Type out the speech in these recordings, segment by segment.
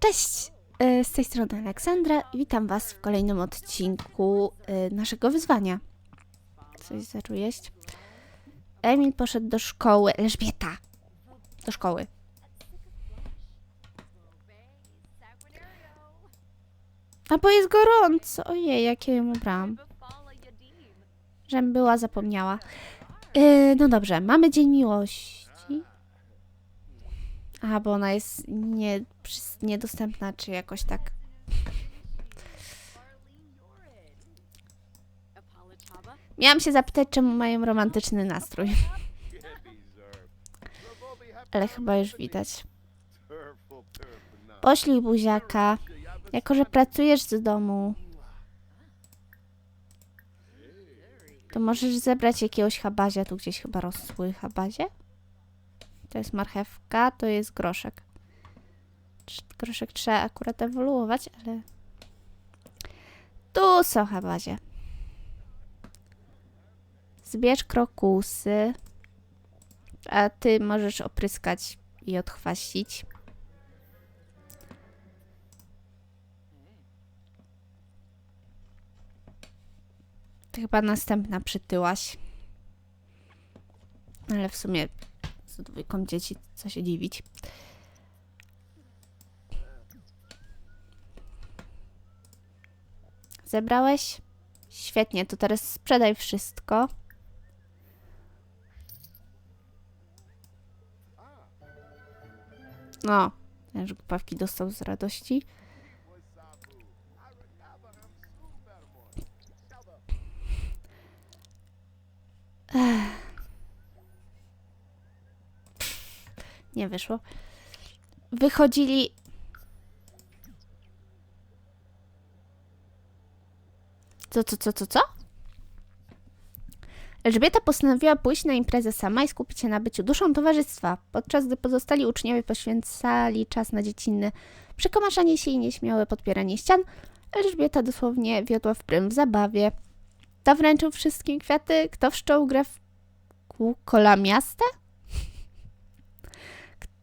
Cześć! E, Z tej strony Aleksandra i witam Was w kolejnym odcinku e, naszego wyzwania. Coś zaczął jeść. Emil poszedł do szkoły. Elżbieta! Do szkoły. A bo jest gorąco. Ojej, jakie ją ubrałam. Żem była, zapomniała. E, no dobrze, mamy Dzień Miłości. A, bo ona jest nie, niedostępna, czy jakoś tak. Miałam się zapytać, czemu mają romantyczny nastrój. Ale chyba już widać. Poślij buziaka. Jako, że pracujesz z domu, to możesz zebrać jakiegoś habazia. Tu gdzieś chyba rosły habazie. To jest marchewka, to jest groszek. Groszek trzeba akurat ewoluować, ale... Tu są habazie. Zbierz krokusy. A ty możesz opryskać i odchwaścić. Ty chyba następna przytyłaś. Ale w sumie z dwójką dzieci, co się dziwić. Zebrałeś? Świetnie, to teraz sprzedaj wszystko. No, już głupawki dostał z radości. Nie wyszło. Wychodzili. Co, co, co, co, co? Elżbieta postanowiła pójść na imprezę sama i skupić się na byciu duszą towarzystwa, podczas gdy pozostali uczniowie poświęcali czas na dziecinne przekomarzanie się i nieśmiałe podpieranie ścian. Elżbieta dosłownie wiodła w prym w zabawie. Kto wręczył wszystkim kwiaty? Kto wszczął grę w kółkola miasta?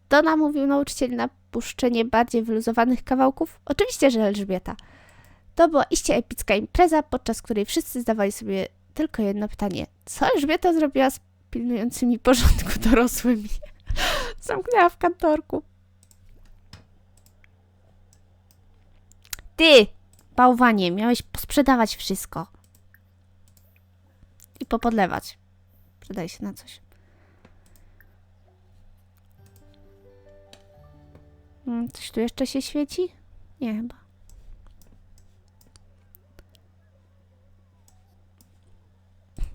Kto namówił nauczycieli na puszczenie bardziej wyluzowanych kawałków? Oczywiście, że Elżbieta. To była iście epicka impreza, podczas której wszyscy zdawali sobie tylko jedno pytanie. Co Elżbieta zrobiła z pilnującymi porządku dorosłymi? Zamknęła w kantorku. Ty, bałwanie, miałeś posprzedawać wszystko. I popodlewać. Przydaj się na coś. Coś tu jeszcze się świeci? Nie chyba.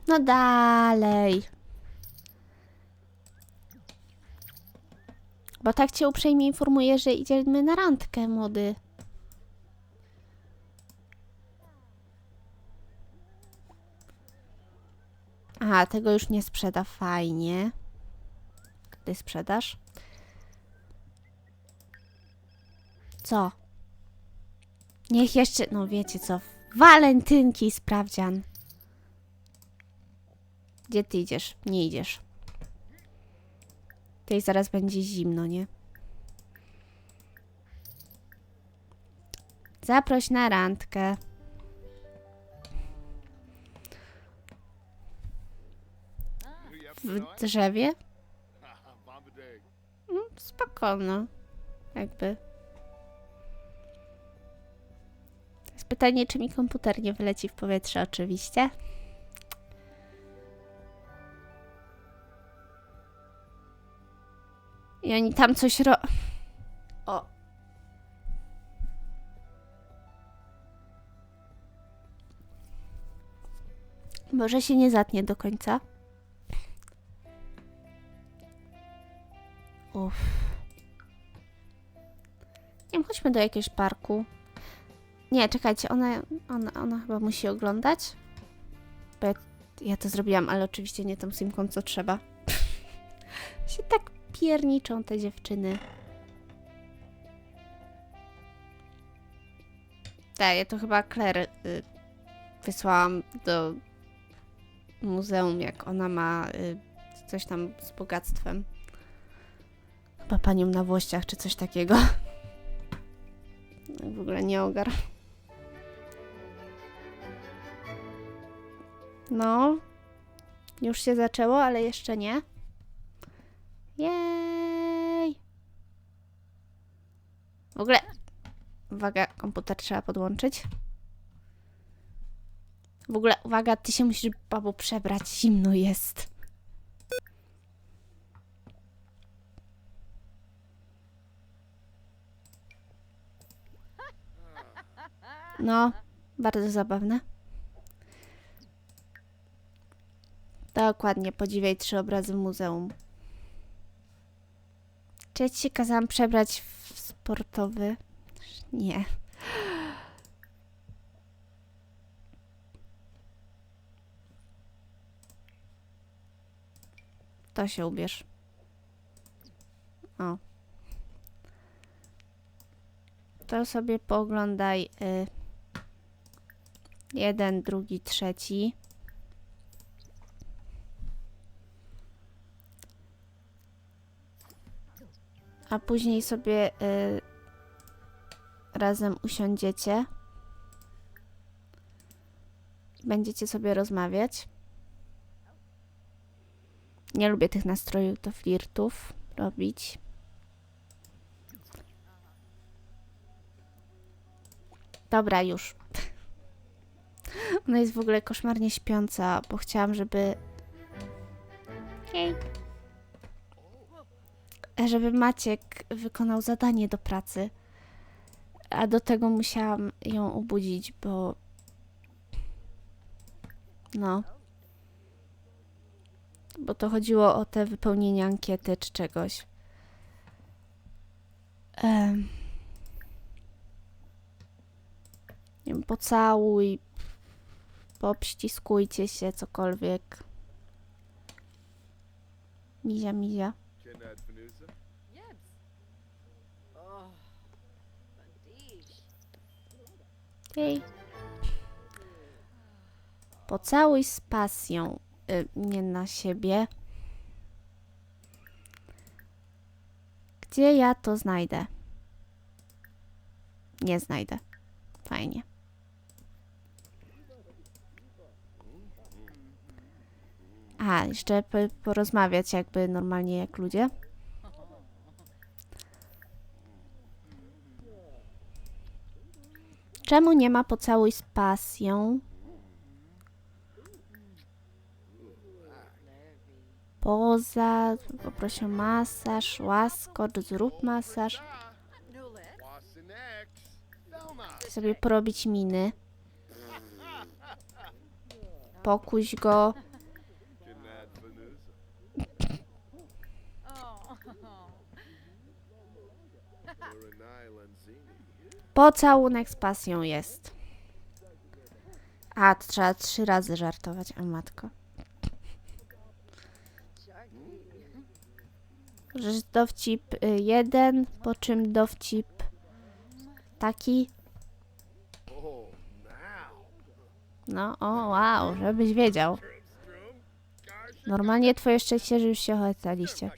No dalej. Bo tak cię uprzejmie informuję, że idziemy na randkę, młody. Aha, tego już nie sprzeda. Fajnie. Ty sprzedasz? Co? Niech jeszcze, no wiecie co, walentynki sprawdzian. Gdzie ty idziesz? Nie idziesz. Tej zaraz będzie zimno, nie? Zaproś na randkę. W drzewie? Mm, spokojno. Jakby. Pytanie, czy mi komputer nie wyleci w powietrze, oczywiście. I oni tam coś ro... O. Może się nie zatnie do końca. Uff. Nie wiem, chodźmy do jakiegoś parku. Nie, czekajcie, ona, ona, ona chyba musi oglądać. Bo ja, ja to zrobiłam, ale oczywiście nie tą simką, co trzeba. się tak pierniczą te dziewczyny. Tak, ja to chyba Claire y, wysłałam do muzeum, jak ona ma y, coś tam z bogactwem. Chyba panią na włościach, czy coś takiego. ogóle nie ogar. No. Już się zaczęło, ale jeszcze nie. Jej! W ogóle... Uwaga, komputer trzeba podłączyć. W ogóle, uwaga, ty się musisz, babo, przebrać. Zimno jest. No, bardzo zabawne. Dokładnie, podziwiaj trzy obrazy w muzeum. Czy ja ci się kazałam przebrać w sportowy? Nie. To się ubierz. O. To sobie pooglądaj y, jeden, drugi, trzeci. A później sobie y, razem usiądziecie. Będziecie sobie rozmawiać. Nie lubię tych nastrojów do flirtów robić. Dobra, już. Ona jest w ogóle koszmarnie śpiąca, bo chciałam, żeby. Hej. Żeby Maciek wykonał zadanie do pracy. A do tego musiałam ją obudzić, bo. No. Bo to chodziło o te wypełnienie ankiety czy czegoś. Em. Nie wiem, pocałuj, popściskujcie się, cokolwiek. Mizia, mizia. Jej. Pocałuj z pasją. Y, nie na siebie. Gdzie ja to znajdę? Nie znajdę. Fajnie. A, jeszcze po, porozmawiać jakby normalnie jak ludzie. Czemu nie ma pocałuj z pasją? Poza, poproszę masaż, łaskocz, zrób masaż. Velma. Sobie porobić miny. Pokuś go. Pocałunek z pasją jest. A, trzeba trzy razy żartować, a matko. Że dowcip y, jeden, po czym dowcip taki. No, o wow, żebyś wiedział. Normalnie twoje szczęście, że już się ochotaliście.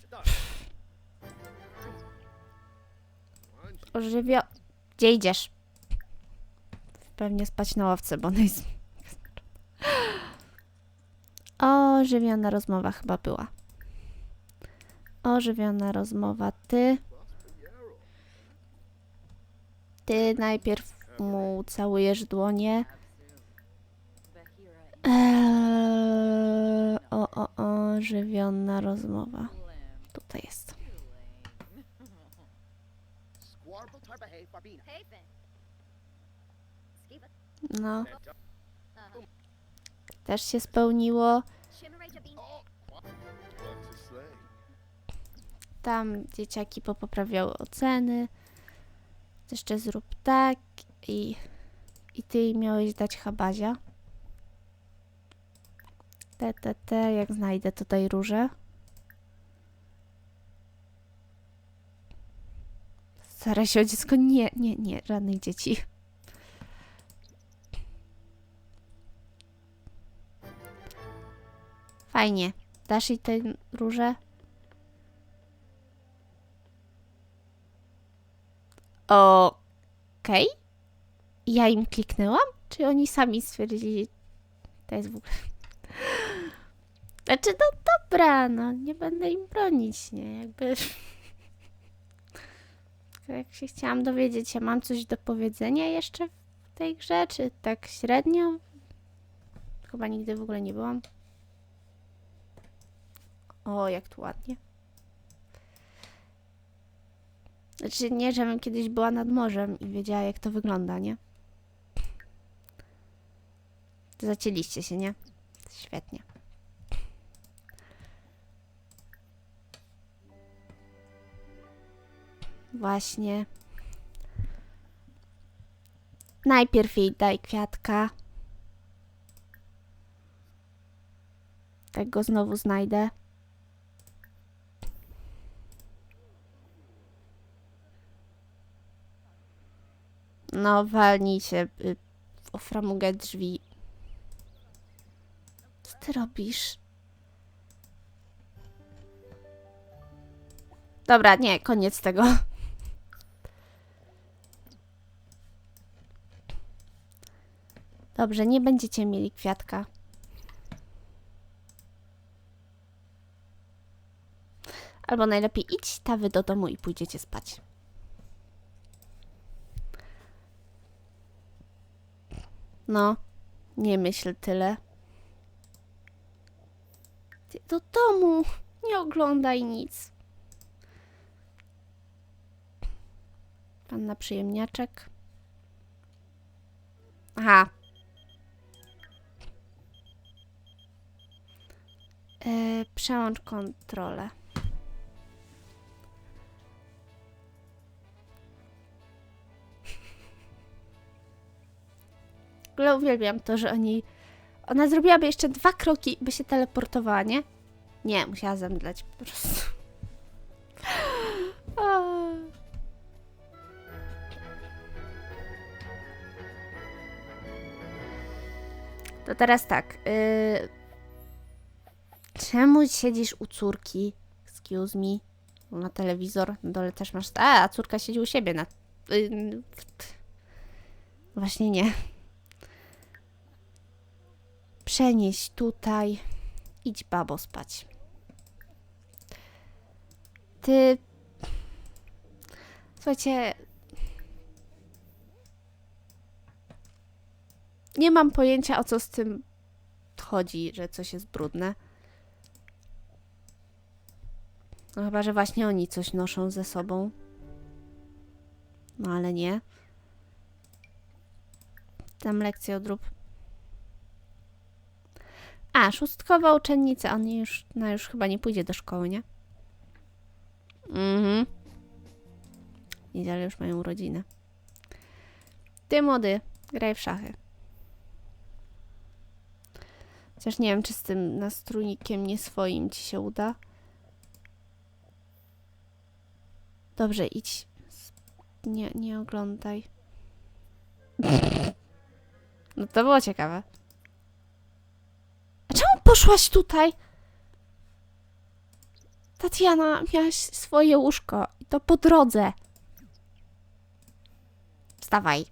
Ożywio... Gdzie idziesz? Pewnie spać na ławce, bo ona jest... Ożywiona rozmowa chyba była. Ożywiona rozmowa. Ty... Ty najpierw mu całujesz dłonie. Eee, o, o, o, żywiona rozmowa. No. Też się spełniło. Tam dzieciaki popoprawiały oceny. Jeszcze zrób tak i, i ty miałeś dać habazia. Te, te, te, jak znajdę tutaj róże. Staraj się o dziecko. Nie, nie, nie, żadnych dzieci. Fajnie. Dasz jej te róże? Okej. ja im kliknęłam? Czy oni sami stwierdzili, to jest w ogóle... Znaczy, no dobra, no nie będę im bronić, nie? Jakby... Jak się chciałam dowiedzieć, ja mam coś do powiedzenia jeszcze w tej grze, czy tak średnio? Chyba nigdy w ogóle nie byłam. O, jak tu ładnie. Znaczy nie, żebym kiedyś była nad morzem i wiedziała jak to wygląda, nie? Zacięliście się, nie? Świetnie. Właśnie. Najpierw jej daj kwiatka. Tak go znowu znajdę. No, walnij się y, o framugę drzwi. Co ty robisz? Dobra, nie, koniec tego. Dobrze, nie będziecie mieli kwiatka. Albo najlepiej idź tawy do domu i pójdziecie spać. No, nie myśl tyle. Ty do domu, nie oglądaj nic. Panna przyjemniaczek. Aha. E, przełącz kontrolę. W ogóle uwielbiam to, że oni... Ona zrobiłaby jeszcze dwa kroki, by się teleportowała, nie? Nie, musiała zemdleć po prostu. To teraz tak. y, Czemu siedzisz u córki? Excuse me. Na telewizor. Na dole też masz. A, a córka siedzi u siebie na. y, Właśnie nie. Przenieś tutaj. Idź babo spać. Ty. Słuchajcie. Nie mam pojęcia o co z tym chodzi, że coś jest brudne. No chyba, że właśnie oni coś noszą ze sobą. No ale nie. Tam lekcję odrób. A, szóstkowa uczennica. On już, no już chyba nie pójdzie do szkoły, nie? Mhm. Nie, ale już mają urodziny. Ty młody, graj w szachy. Chociaż nie wiem, czy z tym nastrójnikiem nie swoim ci się uda. Dobrze, idź. Nie, nie oglądaj. No to było ciekawe. A czemu poszłaś tutaj? Tatiana, miałaś swoje łóżko i to po drodze. Wstawaj.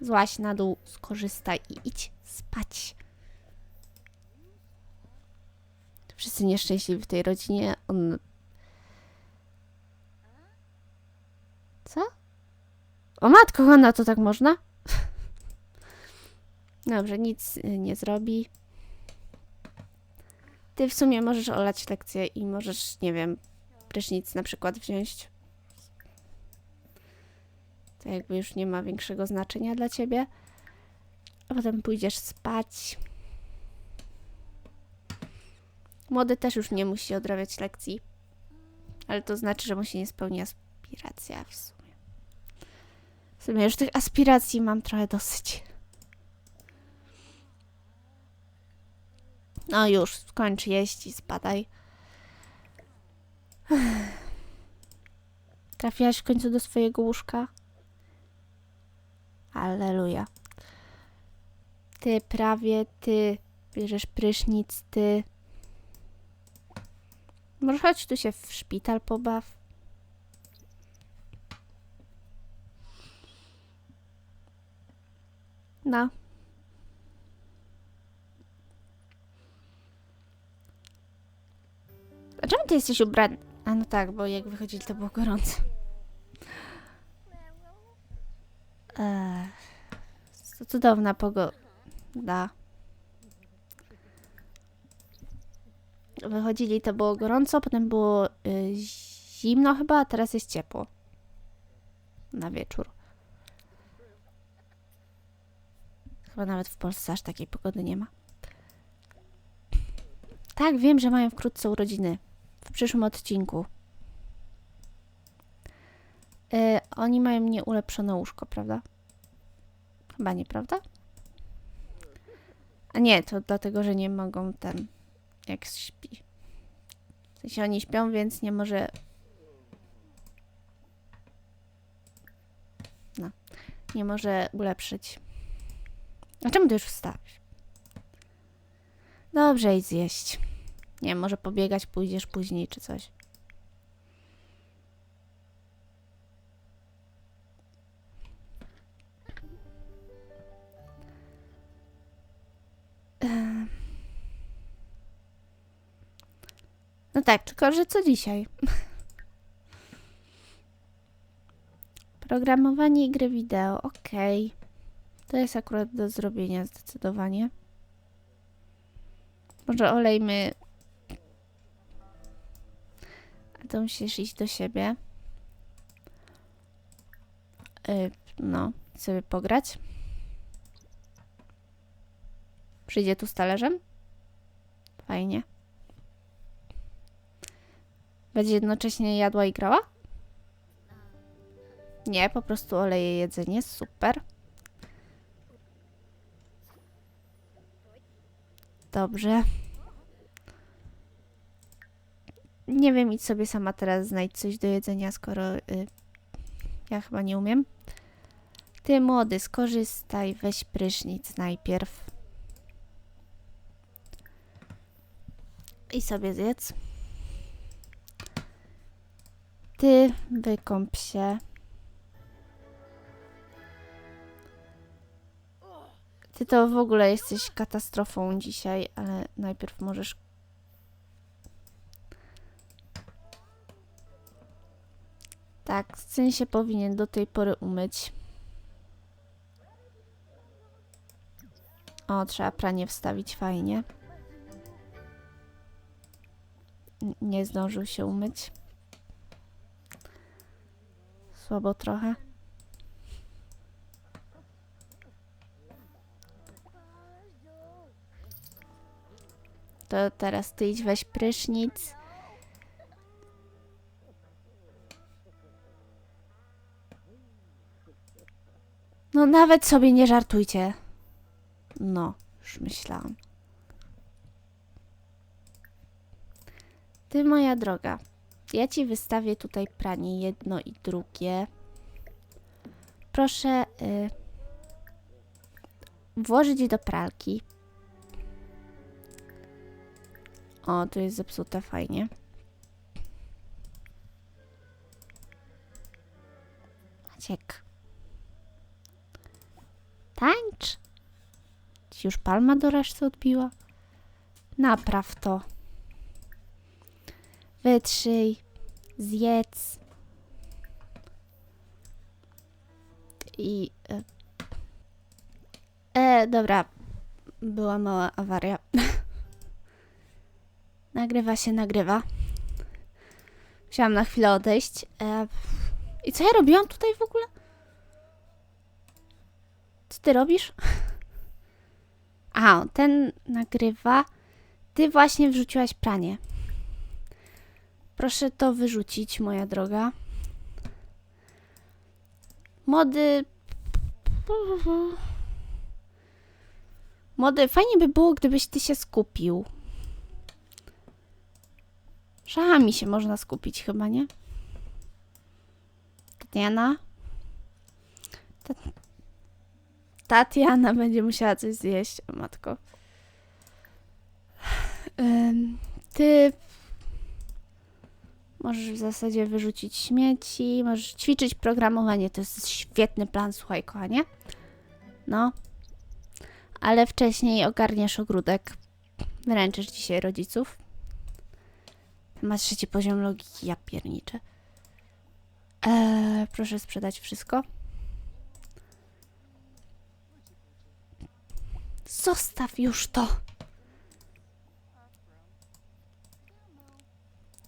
Złaś na dół, skorzystaj i idź spać. Wszyscy nieszczęśliwi w tej rodzinie. On. Co? O matko, ona to tak można? Dobrze, nic y, nie zrobi. Ty w sumie możesz olać lekcję i możesz, nie wiem, prysznic na przykład wziąć. To jakby już nie ma większego znaczenia dla ciebie. A potem pójdziesz spać. Młody też już nie musi odrabiać lekcji. Ale to znaczy, że mu się nie spełni aspiracja w sumie. Sumie już tych aspiracji mam trochę dosyć. No już, skończ jeść i spadaj. Trafiłaś w końcu do swojego łóżka? Alleluja. Ty prawie, ty bierzesz prysznic, ty. Może chodź tu się w szpital pobaw. No. A czemu ty jesteś ubrany? A no tak, bo jak wychodzili to było gorąco. Cudowna pogoda. Wychodzili to było gorąco, potem było y, zimno chyba, a teraz jest ciepło. Na wieczór. Chyba nawet w Polsce aż takiej pogody nie ma. Tak, wiem, że mają wkrótce urodziny. W przyszłym odcinku. Y, oni mają nieulepszone łóżko, prawda? Chyba nie, prawda? A nie, to dlatego, że nie mogą ten... Jak śpi. W sensie oni śpią, więc nie może... No. Nie może ulepszyć. A czemu ty już wstałeś? Dobrze, idź zjeść. Nie wiem, może pobiegać pójdziesz później czy coś. No tak, tylko że co dzisiaj? Programowanie gry wideo, okej. To jest akurat do zrobienia zdecydowanie. Może olejmy. A to musisz iść do siebie. Y, no, sobie pograć. Przyjdzie tu z talerzem? Fajnie. Będzie jednocześnie jadła i grała? Nie, po prostu oleje jedzenie. Super. Dobrze. Nie wiem, idź sobie sama teraz znajdź coś do jedzenia, skoro y, ja chyba nie umiem. Ty młody, skorzystaj, weź prysznic najpierw. I sobie zjedz. Ty wykąp się. Ty to w ogóle jesteś katastrofą dzisiaj, ale najpierw możesz. Tak, syn się powinien do tej pory umyć. O, trzeba pranie wstawić fajnie. Nie zdążył się umyć. Słabo trochę. To teraz ty idź weź prysznic. No nawet sobie nie żartujcie. No, już myślałam. Ty moja droga, ja ci wystawię tutaj pranie jedno i drugie. Proszę y, włożyć do pralki. O, tu jest zepsute fajnie. Maciek. Tańcz. Ci już palma do reszty odbiła? Napraw to. Wytrzyj. Zjedz. I... E, e, dobra. Była mała awaria. Nagrywa się, nagrywa. Musiałam na chwilę odejść. E, I co ja robiłam tutaj w ogóle? Co ty robisz? A, ten nagrywa. Ty właśnie wrzuciłaś pranie. Proszę to wyrzucić, moja droga. Mody. Mody, fajnie by było, gdybyś ty się skupił. Szachami się można skupić chyba, nie? Tatiana? Ta- Tatiana będzie musiała coś zjeść, matko. Ty możesz w zasadzie wyrzucić śmieci, możesz ćwiczyć programowanie. To jest świetny plan, słuchaj, kochanie. No. Ale wcześniej ogarniesz ogródek. Wręczysz dzisiaj rodziców. Masz trzeci poziom logiki, ja pierniczę. Eee, proszę sprzedać wszystko. Zostaw już to.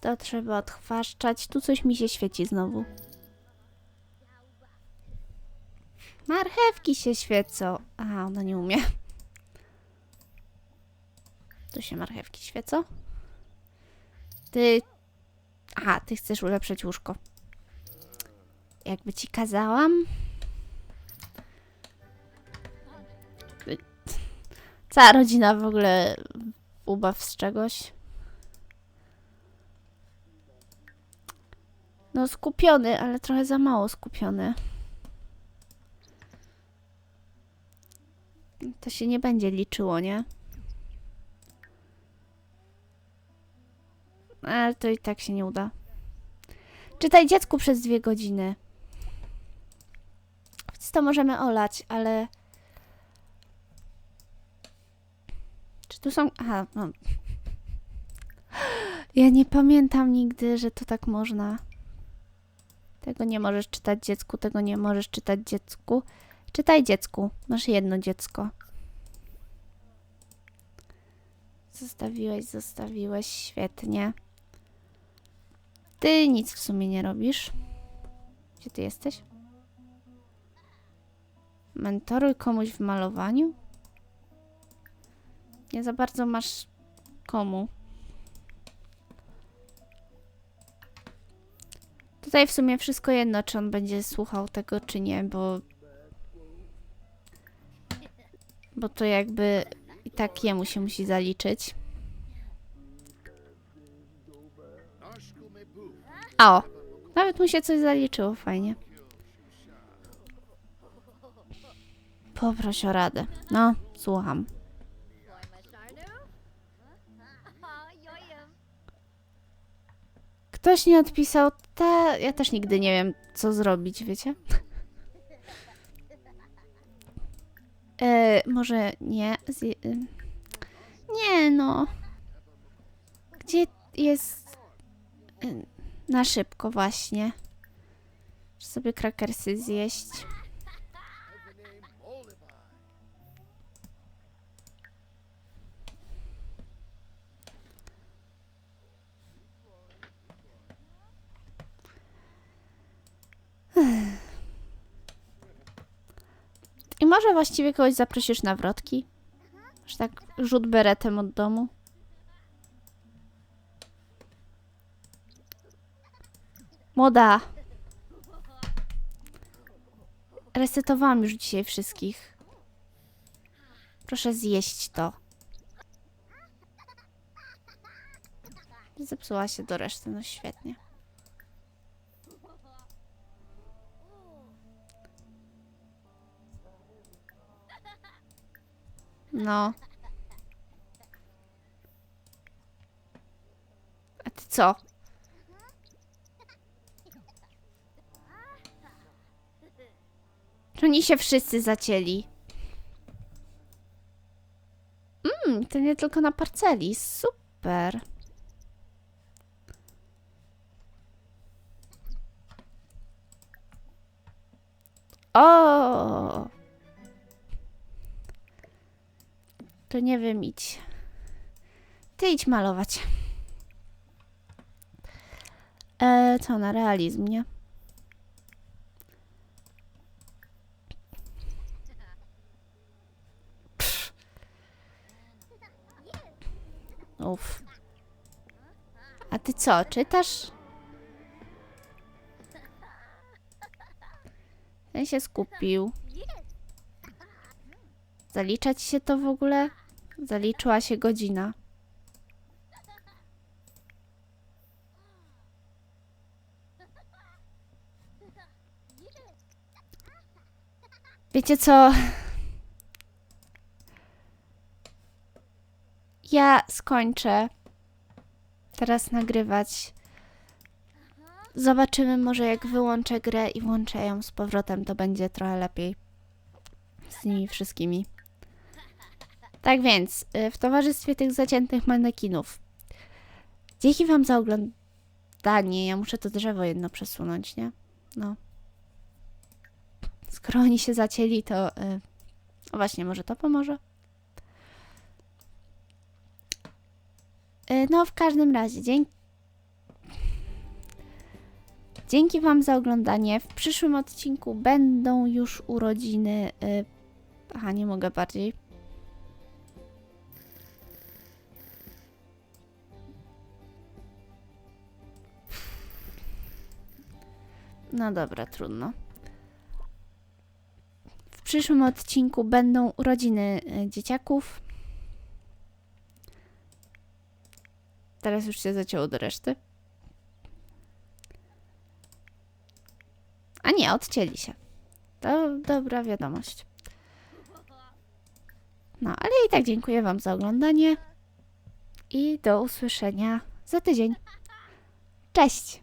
To trzeba odchwaszczać. Tu coś mi się świeci znowu. Marchewki się świecą. Aha, ona nie umie. Tu się marchewki świecą. Ty... Aha, ty chcesz ulepszyć łóżko. Jakby ci kazałam. Cała rodzina w ogóle ubaw z czegoś. No skupiony, ale trochę za mało skupiony. To się nie będzie liczyło, nie? Ale to i tak się nie uda. Czytaj dziecku przez dwie godziny. Więc to możemy olać, ale... Czy tu są... Aha, no. Ja nie pamiętam nigdy, że to tak można. Tego nie możesz czytać dziecku, tego nie możesz czytać dziecku. Czytaj dziecku. Masz jedno dziecko. Zostawiłeś, zostawiłeś. Świetnie. Ty nic w sumie nie robisz. Gdzie ty jesteś? Mentoruj komuś w malowaniu? Nie za bardzo masz komu. Tutaj w sumie wszystko jedno, czy on będzie słuchał tego, czy nie, bo. Bo to jakby i tak jemu się musi zaliczyć. A o! Nawet mu się coś zaliczyło, fajnie. Poproś o radę. No, słucham. Ktoś nie odpisał, ta... Ja też nigdy nie wiem, co zrobić, wiecie? E, może nie. Zje... e, Nie, no. Gdzie jest... Na szybko właśnie. Muszę sobie krakersy zjeść. I może właściwie kogoś zaprosisz na wrotki? Że tak rzut beretem od domu. Młoda. Resetowałam już dzisiaj wszystkich. Proszę zjeść to. Zepsuła się do reszty, no świetnie. No. A ty co? Oni się wszyscy zacięli? Mmm, to nie tylko na parceli. Super. O! To nie wiem, idź. Ty idź malować. E, co na realizm, nie? Pff. Uf. A ty co, czytasz? Ten się skupił. Zalicza ci się to w ogóle? Zaliczyła się godzina. Wiecie co? Ja skończę teraz nagrywać. Zobaczymy, może jak wyłączę grę i włączę ją z powrotem, to będzie trochę lepiej z nimi wszystkimi. Tak więc, y, w towarzystwie tych zaciętych manekinów. Dzięki Wam za oglądanie. Ja muszę to drzewo jedno przesunąć, nie? No. Skoro oni się zacięli, to. Y, o właśnie, może to pomoże? No, w każdym razie, dzięki. Dzięki Wam za oglądanie. W przyszłym odcinku będą już urodziny. Y, aha, nie mogę bardziej. No dobra, trudno. W przyszłym odcinku będą urodziny y, dzieciaków. Teraz już się zacięło do reszty. A nie, odcięli się. To dobra wiadomość. No, ale i tak dziękuję Wam za oglądanie i do usłyszenia za tydzień. Cześć!